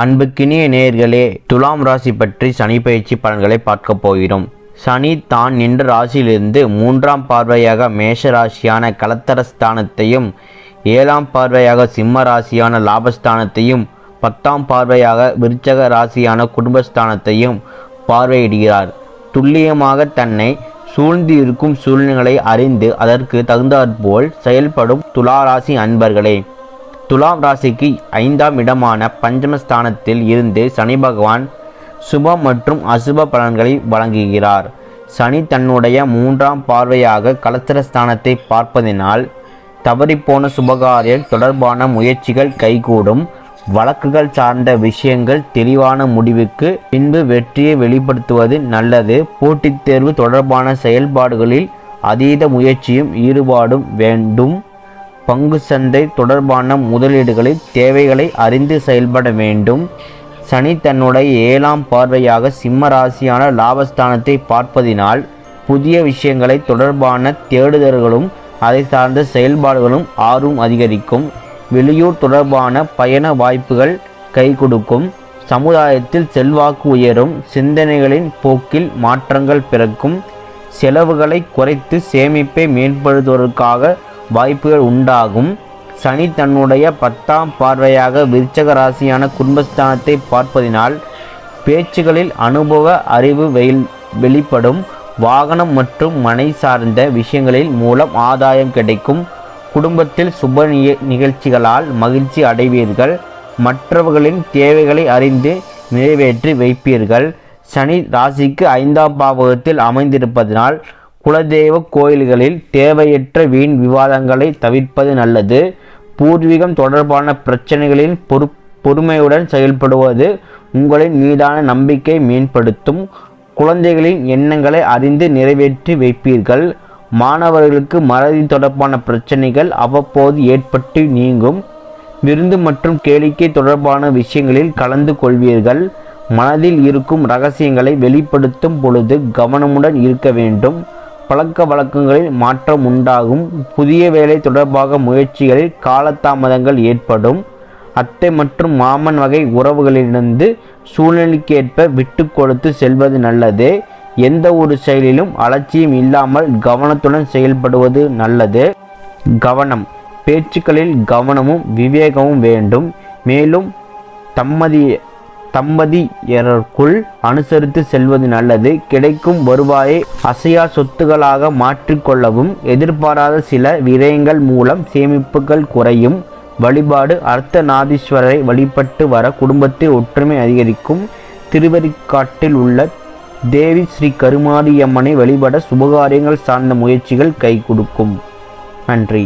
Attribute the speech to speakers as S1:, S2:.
S1: அன்புக்கினிய நேர்களே துலாம் ராசி பற்றி சனி பயிற்சி பலன்களை பார்க்க போகிறோம். சனி தான் நின்ற ராசியிலிருந்து மூன்றாம் பார்வையாக மேஷ ராசியான கலத்தரஸ்தானத்தையும் ஏழாம் பார்வையாக சிம்ம ராசியான லாபஸ்தானத்தையும் பத்தாம் பார்வையாக விருச்சக ராசியான குடும்பஸ்தானத்தையும் பார்வையிடுகிறார். துல்லியமாக தன்னை சூழ்ந்து இருக்கும் சூழ்நிலைகளை அறிந்து அதற்கு தகுந்தாற்போல் செயல்படும் துலா ராசி அன்பர்களே. துலாம் ராசிக்கு ஐந்தாம் இடமான பஞ்சமஸ்தானத்தில் இருந்து சனி பகவான் சுப மற்றும் அசுப பலன்களை வழங்குகிறார். சனி தன்னுடைய மூன்றாம் பார்வையாக கலத்திரஸ்தானத்தை பார்ப்பதினால் தவறிப்போன சுபகாரியம் தொடர்பான முயற்சிகள் கைகூடும். வழக்குகள் சார்ந்த விஷயங்கள் தெளிவான முடிவுக்கு பின்பு வெற்றியை வெளிப்படுத்துவது நல்லது. போட்டித் தேர்வு தொடர்பான செயல்பாடுகளில் அதீத முயற்சியும் ஈடுபாடும் வேண்டும். பங்கு சந்தை தொடர்பான முதலீடுகளில் தேவைகளை அறிந்து செயல்பட வேண்டும். சனி தன்னுடைய ஏழாம் பார்வையாக சிம்ம ராசியான லாபஸ்தானத்தை பார்ப்பதினால் புதிய விஷயங்களை தொடர்பான தேடுதல்களும் அதை சார்ந்த செயல்பாடுகளும் ஆர்வம் அதிகரிக்கும். வெளியூர் தொடர்பான பயண வாய்ப்புகள் கை கொடுக்கும். சமுதாயத்தில் செல்வாக்கு உயரும். சிந்தனைகளின் போக்கில் மாற்றங்கள் பிறக்கும். செலவுகளை குறைத்து சேமிப்பை மேம்படுத்துவதற்காக வாய்ப்புகள் உண்டாகும். சனி தன்னுடைய பத்தாம் பார்வையாக விருச்சக ராசியான குடும்பஸ்தானத்தை பார்ப்பதினால் பேச்சுகளில் அனுபவ அறிவு வெயில் வெளிப்படும். வாகனம் மற்றும் மனை சார்ந்த விஷயங்களில் மூலம் ஆதாயம் கிடைக்கும். குடும்பத்தில் சுப நிக- நிகழ்ச்சிகளால் மகிழ்ச்சி அடைவீர்கள். மற்றவர்களின் தேவைகளை அறிந்து நிறைவேற்றி வைப்பீர்கள். சனி ராசிக்கு ஐந்தாம் பாவகத்தில் அமைந்திருப்பதனால் குலதெய்வ கோயில்களில் தேவையற்ற வீண் விவாதங்களை தவிர்ப்பது நல்லது. பூர்வீகம் தொடர்பான பிரச்சனைகளில் பொறு பொறுமையுடன் செயல்படுவது உங்களின் மீதான நம்பிக்கை மேம்படுத்தும். குழந்தைகளின் எண்ணங்களை அறிந்து நிறைவேற்றி வைப்பீர்கள். மாணவர்களுக்கு மறதி தொடர்பான பிரச்சனைகள் அவ்வப்போது ஏற்பட்டு நீங்கும். விருந்து மற்றும் கேளிக்கை தொடர்பான விஷயங்களில் கலந்து கொள்வீர்கள். மனதில் இருக்கும் ரகசியங்களை வெளிப்படுத்தும் பொழுது கவனமுடன் இருக்க வேண்டும். பழக்க வழக்கங்களில் மாற்றம் உண்டாகும். புதிய வேலை தொடர்பாக முயற்சிகளில் காலதாமதங்கள் ஏற்படும். அத்தை மற்றும் மாமன் வகை உறவுகளிலிருந்து சூழ்நிலைக்கேற்ப விட்டு கொடுத்து செல்வது நல்லது. எந்த ஒரு செயலிலும் அலட்சியம் இல்லாமல் கவனத்துடன் செயல்படுவது நல்லது. கவனம். பேச்சுக்களில் கவனமும் விவேகமும் வேண்டும். மேலும் தம்மதிய தம்பதியருக்குள் அனுசரித்து செல்வது நல்லது. கிடைக்கும் வருவாயை அசையா சொத்துகளாக மாற்றிக்கொள்ளவும் எதிர்பாராத சில விரயங்கள் மூலம் சேமிப்புகள் குறையும். வழிபாடு அர்த்தநாதீஸ்வரரை வழிபட்டு வர குடும்பத்தில் ஒற்றுமை அதிகரிக்கும். திருவரிக்காட்டில் உள்ள தேவி ஸ்ரீ கருமாரியம்மனை வழிபட சுபகாரியங்கள் சார்ந்த முயற்சிகள் கை கொடுக்கும். நன்றி.